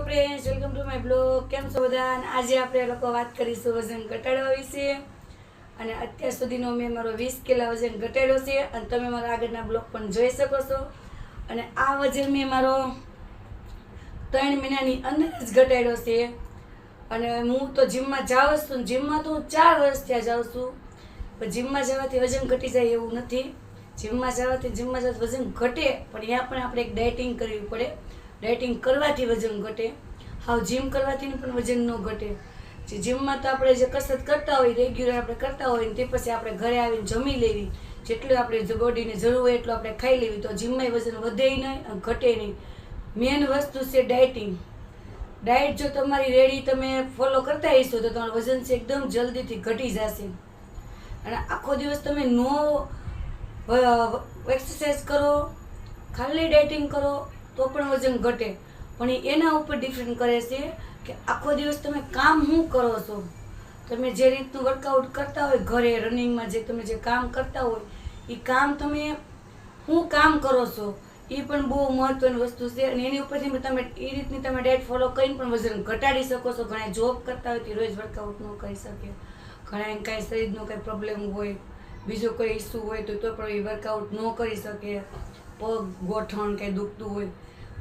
Hello friends welcome to my vlog કેમ છો બધા? આજે આપણે લોકો વાત કરીશું વજન ઘટાડવા વિશે. અને અત્યાર સુધીનો મેં મારો વીસ કિલા વજન ઘટાડ્યો છે અને તમે મારા આગળના બ્લોગ પણ જોઈ શકો છો. અને આ વજન મેં મારો ત્રણ મહિનાની અંદર જ ઘટાડ્યો છે. અને હું તો જીમમાં જાઉં જ છું જીમમાં તો હું ચાર વર્ષ ત્યાં જાઉં છું. પણ જીમમાં જવાથી વજન ઘટી જાય એવું નથી. જીમમાં જવાથી જીમમાં જવાથી વજન ઘટે, પણ ત્યાં પણ આપણે એક ડાયટિંગ કરવી પડે. ડાયટિંગ કરવાથી વજન ઘટે, હાવ જીમ કરવાથી પણ વજન ન ઘટે. જે જીમમાં તો આપણે જે કસરત કરતા હોય રેગ્યુલર આપણે કરતા હોય ને તે પછી આપણે ઘરે આવીને જમી લેવી. જેટલું આપણે બોડીને જરૂર હોય એટલું આપણે ખાઈ લેવી. તો જીમમાં વજન વધે નહીં ઘટે નહીં. મેન વસ્તુ છે ડાયટિંગ ડાયટ જો તમારી રેડી તમે ફોલો કરતા હશો તો તમારું વજન છે એકદમ જલ્દીથી ઘટી જશે. અને આખો દિવસ તમે નો એક્સરસાઇઝ કરો, ખાલી ડાયટિંગ કરો તો પણ વજન ઘટે. પણ એના ઉપર ડિપેન્ડ કરે છે કે આખો દિવસ તમે કામ શું કરો છો? તમે જે રીતનું વર્કઆઉટ કરતા હોય, ઘરે રનિંગમાં જે તમે જે કામ કરતા હોય, એ કામ તમે શું કામ કરો છો? એ પણ બહુ મહત્વની વસ્તુ છે અને એની ઉપરથી તમે એ રીતની તમે ડાયટ ફોલો કરીને પણ વજન ઘટાડી શકો છો. ઘણા જોબ કરતા હોય તે રોજ વર્કઆઉટ ન કરી શકે. ઘણા કાંઈ શરીરનો કાંઈ પ્રોબ્લેમ હોય, બીજો કોઈ ઇસ્યુ હોય તો તો પણ એ વર્કઆઉટ ન કરી શકે. પગ ગોઠણ કંઈ દુખતું હોય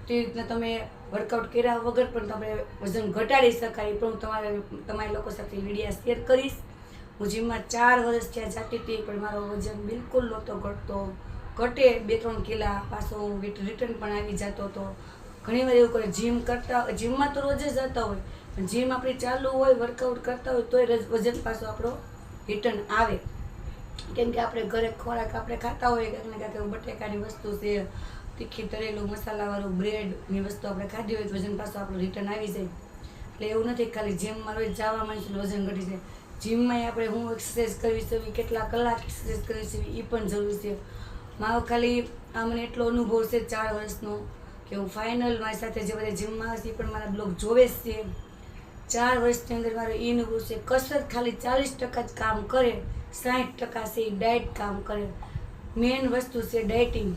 તે રીતના તમે વર્કઆઉટ કર્યા વગર પણ તમે વજન ઘટાડી શકાય પણ હું તમારે તમારી લોકો સાથે વિડીયા શેર કરીશ. હું જીમમાં ચાર વર્ષ ત્યાં જતી હતી પણ મારો વજન બિલકુલ નહોતો ઘટતો. ઘટે બે ત્રણ કિલા પાછો હું રિટર્ન પણ આવી જતો હતો. ઘણી વાર એવું કરે જીમ કરતા જીમમાં તો રોજ જ જતા હોય, પણ જીમ આપણી ચાલુ હોય વર્કઆઉટ કરતા હોય, તોય વજન પાછો આપણો રિટર્ન આવે. કેમ કે આપણે ઘરે ખોરાક આપણે ખાતા હોઈએ, ક્યાંક બટેકાની વસ્તુ છે તીખી તળેલું મસાલાવાળું બ્રેડની વસ્તુ આપણે ખાધી હોય તો વજન પાછું આપણું રિટર્ન આવી જાય. એટલે એવું નથી ખાલી જીમમાં રોજ જવા માંડશું વજન ઘટી જાય. જીમમાં આપણે હું એક્સરસાઇઝ કરવી છે કેટલા કલાક એક્સરસાઇઝ કરવી છે એ પણ જરૂરી છે. મારો ખાલી આ મને એટલો અનુભવ છે ચાર વર્ષનો કે હું ફાઇનલ મારી સાથે જે બધા જીમમાં આવે એ પણ મારા બ્લોગ જોવે જ છે. ચાર વર્ષની અંદર મારો એ અનુભવ છે કસરત ખાલી ચાલીસ ટકા જ કામ કરે, સાઠ ટકા છે ડાયટ કામ કરે. મેઇન વસ્તુ છે ડાયટિંગ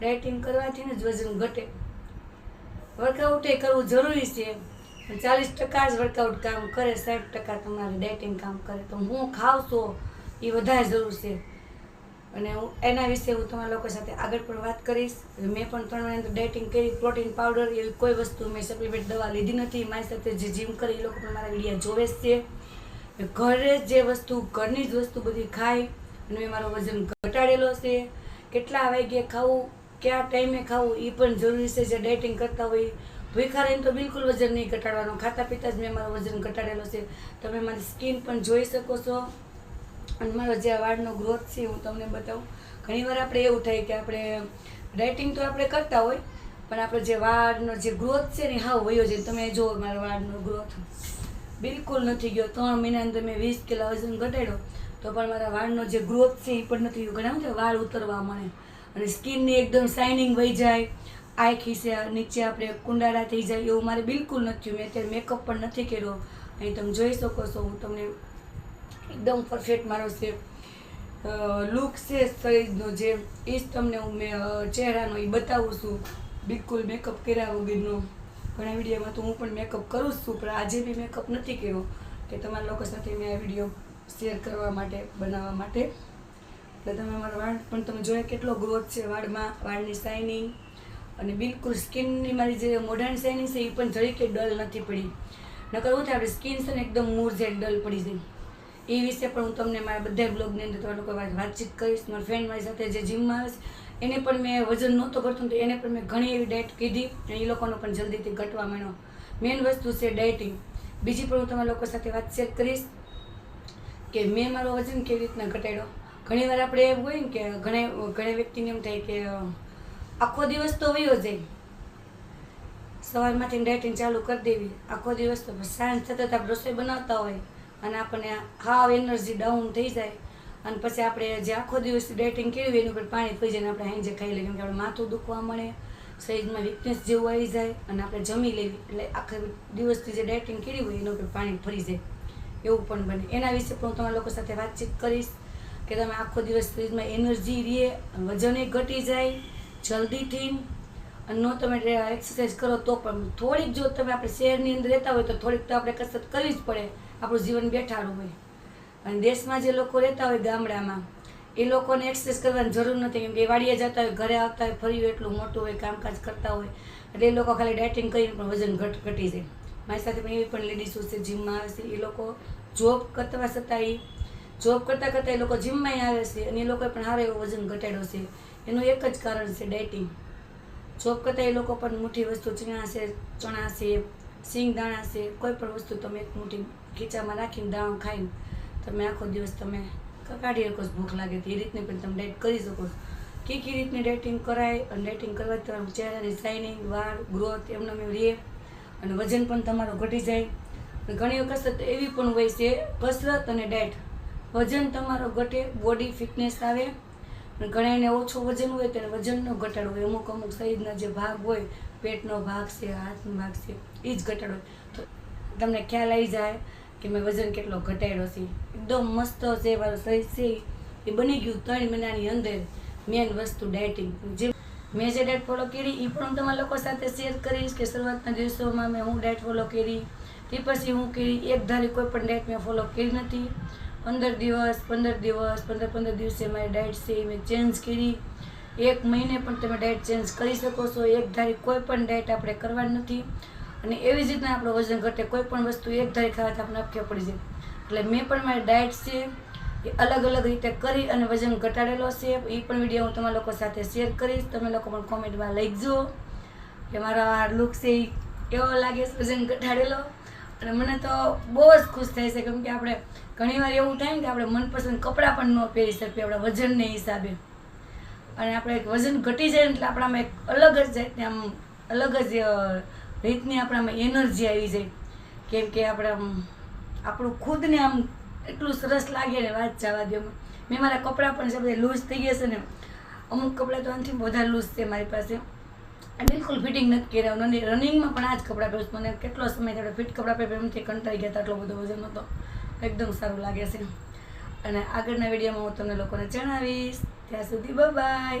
ડાયટિંગ કરવાથી ને જ વજન ઘટે. વર્કઆઉટ એ કરવું જરૂરી છે. ચાલીસ ટકા જ વર્કઆઉટ કામ કરે, સાઠ ટકા તમારે ડાયટિંગ કામ કરે. તો હું ખાવ તો એ વધારે જરૂર છે. અને હું એના વિશે હું તમારા લોકો સાથે આગળ પણ વાત કરીશ. મેં પણ ત્રણ મહિના અંદર ડાયટિંગ કરી પ્રોટીન પાવડર એવી કોઈ વસ્તુ મેં સપ્લિમેન્ટ દવા લીધી નથી. મારી સાથે જે જીમ કરે, એ લોકો પણ મારા વિડીયા જોવે છે. ઘરે જે વસ્તુ, ઘરની જ વસ્તુ બધી ખાય અને મેં મારો વજન ઘટાડેલો છે. કેટલા વાગ્યે ખાવું? કયા ટાઈમે ખાવું એ પણ જરૂરી છે, જે ડાયટિંગ કરતા હોય ભૂખા રહીને તો બિલકુલ વજન નહીં ઘટાડવાનું. ખાતા પીતા જ મેં મારો વજન ઘટાડેલો છે. તમે મારી સ્કિન પણ જોઈ શકો છો. અને મારો જે વાળનો ગ્રોથ છે, હું તમને બતાવું. ઘણીવાર આપણે એવું થાય કે આપણે ડાયટિંગ તો આપણે કરતા હોય, પણ આપણો જે વાળનો જે ગ્રોથ છે ને હા વયો છે તમે જુઓ મારો વાળનો ગ્રોથ બિલકુલ નથી ગયો. ત્રણ મહિના અંદર મેં વીસ કિલો વજન ઘટાડ્યો. તો પણ મારા વાળનો જે ગ્રોથ છે એ પણ નથી ગયો. ઘણા બધા વાળ ઉતરવા મળે. અને સ્કિનની એકદમ શાઇનિંગ વહી જાય. આઈ ખીસે નીચે આપણે કુંડાળા થઈ જાય એવું મારે બિલકુલ નથી મેં અત્યારે મેકઅપ પણ નથી કર્યો. અહીં તમે જોઈ શકો છો, હું તમને એકદમ પરફેક્ટ મારો છે લુક છે શરીરનો જે, એ જ તમને હું મેં ચહેરાનો એ બતાવું છું. બિલકુલ મેકઅપ કર્યા વગરનો. ઘણા વિડીયોમાં તો હું પણ મેકઅપ કરું જ છું, પણ આજે બી મેકઅપ નથી કર્યો. કે તમારા લોકો સાથે મેં આ વીડિયો શેર કરવા માટે, બનાવવા માટે. એટલે તમે મારો વાળ, પણ તમે જોયા કેટલો ગ્રોથ છે વાળમાં, વાળની શાઇનિંગ અને બિલકુલ સ્કિનની મારી જે મોઢાની શાઇનિંગ છે એ પણ જરીકે ડલ નથી પડી. નકર હું આપણી સ્કિન છે ને એકદમ મૂરઝાઈ ડલ પડી જાય. એ વિશે પણ હું તમને મારા બધા બ્લોગની અંદર તમારા લોકો વાત- વાતચીત કરીશ. મારા ફ્રેન્ડ મારી સાથે જે જીમમાં આવે છે, એને પણ મેં વજન નહોતો કરતું તો એને પણ મેં ઘણી એવી ડાયટ કીધી અને એ લોકોનો પણ જલ્દીથી ઘટવા માંડ્યો. મેઇન વસ્તુ છે ડાયટિંગ બીજી પણ હું તમારા લોકો સાથે વાત શેર કરીશ કે મેં મારો વજન કેવી રીતના ઘટાડ્યો? ઘણી વાર આપણે એવું હોય ને કે ઘણા ઘણા વ્યક્તિને એમ થાય કે આખો દિવસ તો વયો જાય. સવારમાંથી ડાયટિંગ ચાલુ કરી દેવી. આખો દિવસ તો સાંજ થતાં આપણે રસોઈ બનાવતા હોય અને આપણને હાવ એનર્જી ડાઉન થઈ જાય. અને પછી આપણે જે આખો દિવસ ડાયટિંગ કરી હોય એની ઉપર પાણી થઈ જાય આપણે હાંજે ખાઈ લઈએ. કેમ કે આપણે માથું દુખવા મળે, શરીરમાં વીકનેસ જેવું આવી જાય અને આપણે જમી લેવી એટલે આખા દિવસથી જે ડાયટિંગ કરી હોય એના ઉપર પાણી ફરી જાય. એવું પણ બને. એના વિશે પણ હું તમારા લોકો સાથે વાતચીત કરીશ. કે તમે આખો દિવસ શરીરમાં એનર્જી રહે, વજને ઘટી જાય જલ્દીથી અને નો તમે એક્સરસાઇઝ કરો તો પણ થોડીક જો તમે આપણે શહેરની અંદર રહેતા હોય તો થોડીક તો આપણે કસરત કરવી જ પડે, આપણું જીવન બેઠાડું હોય. અને દેશમાં જે લોકો રહેતા હોય ગામડામાં, એ લોકોને એક્સરસાઇઝ કરવાની જરૂર નથી, કેમ કે વાડીએ જતા હોય, ઘરે આવતા હોય ફર્યું એટલું મોટું હોય, કામકાજ કરતા હોય, એટલે એ લોકો ખાલી ડાયટિંગ કરીને પણ વજન ઘટ ઘટી જાય. મારી સાથે પણ એવી પણ લેડીઝો છે જીમમાં આવે છે, એ લોકો જોબ કરતા છતાં એ જોબ કરતાં કરતાં એ લોકો જીમમાં આવે છે અને એ લોકોએ પણ સારો એવો વજન ઘટાડ્યો છે. એનું એક જ કારણ છે ડાયટિંગ જોબ કરતાં એ લોકો પણ મુઠ્ઠી વસ્તુ ચણા છે ચણા છે, સિંગ દાણા છે, કોઈ પણ વસ્તુ તમે એક મુઠ્ઠી ખીચામાં રાખીને દાણો ખાઈને તમે આખો દિવસ તમે કાઢી શકો છો, ભૂખ લાગે તો રીતની પણ તમે ડાયટ કરી શકો છો. કે કઈ રીતની ડાયટિંગ કરાય અને ડાયટિંગ કરવાથી તમારા ચહેરાની શાઇનિંગ વાળ ગ્રોથ એમને એમ રહે અને વજન પણ તમારું ઘટી જાય. અને ઘણી વખત એવી પણ હોય છે, કસરત અને ડાયટ વજન તમારો ઘટે બોડી ફિટનેસ આવે. અને ઘણા એને ઓછો વજન હોય તેને વજનનો ઘટાડો હોય. અમુક અમુક શરીરના જે ભાગ હોય, પેટનો ભાગ છે, હાથનો ભાગ છે એ જ ઘટાડો તો તમને ખ્યાલ આવી જાય કે મેં વજન કેટલો ઘટાડ્યો છે. એકદમ મસ્ત છે મારું શરીર છે, એ બની ગયું ત્રણ મહિનાની અંદર મેન વસ્તુ ડાયટિંગ જે મેં જે ડાયટ ફોલો કરી એ પણ હું તમારા લોકો સાથે શેર કરીશ કે શરૂઆતના દિવસોમાં મેં હું ડાયટ ફોલો કરી, તે પછી હું કરી એક ધારી કોઈ પણ ડાયટ મેં ફોલો કરી નથી. પંદર દિવસ પંદર દિવસ, પંદર પંદર દિવસે મારી ડાયટ છે મેં ચેન્જ કરી. એક મહિને પણ તમે ડાયટ ચેન્જ કરી શકો છો. એક ધારી કોઈ પણ ડાયટ આપણે કરવાની નથી. અને એવી જ રીતના આપણું વજન ઘટે. કોઈ પણ વસ્તુ એક ધારી ખાવાથી આપણે અટકે પડી જાય. એટલે મેં પણ મારી ડાયટ છે, એ અલગ અલગ રીતે કરી અને વજન ઘટાડેલો છે. એ પણ વીડિયો હું તમારા લોકો સાથે શેર કરીશ. તમે લોકો પણ કોમેન્ટમાં લખજો કે મારો આ લુક છે, એ કેવો લાગે છે વજન ઘટાડેલો? અને મને તો બહુ જ ખુશ થાય છે. કેમ કે આપણે ઘણીવાર એવું થાય ને કે આપણે મનપસંદ કપડાં પણ ન પહેરી શકીએ, આપણા વજનને હિસાબે. અને આપણે એક વજન ઘટી જાય એટલે આપણામાં એક અલગ જ જાતની આમ અલગ જ રીતની આપણામાં એનર્જી આવી જાય. કેમ કે આપણે આમ, આપણું ખુદને આમ એટલું સરસ લાગે ને વાત જવા દો મેં મારા કપડાં પણ છે બધા લૂઝ થઈ ગયા છે ને, અમુક કપડાં તો આનાથી વધારે લૂઝ છે મારી પાસે. બિલકુલ ફિટિંગ નથી કર્યા. રનિંગમાં પણ આ જ કપડાં પહેરું મને કેટલો સમય થયો. ફિટ કપડાં પહેરી એમથી કંટાળી ગયા હતા. આટલો બધો વજન હતો. એકદમ સારું લાગે છે. અને આગળના વિડીયોમાં હું તમને લોકોને જણાવીશ. ત્યાં સુધી બાય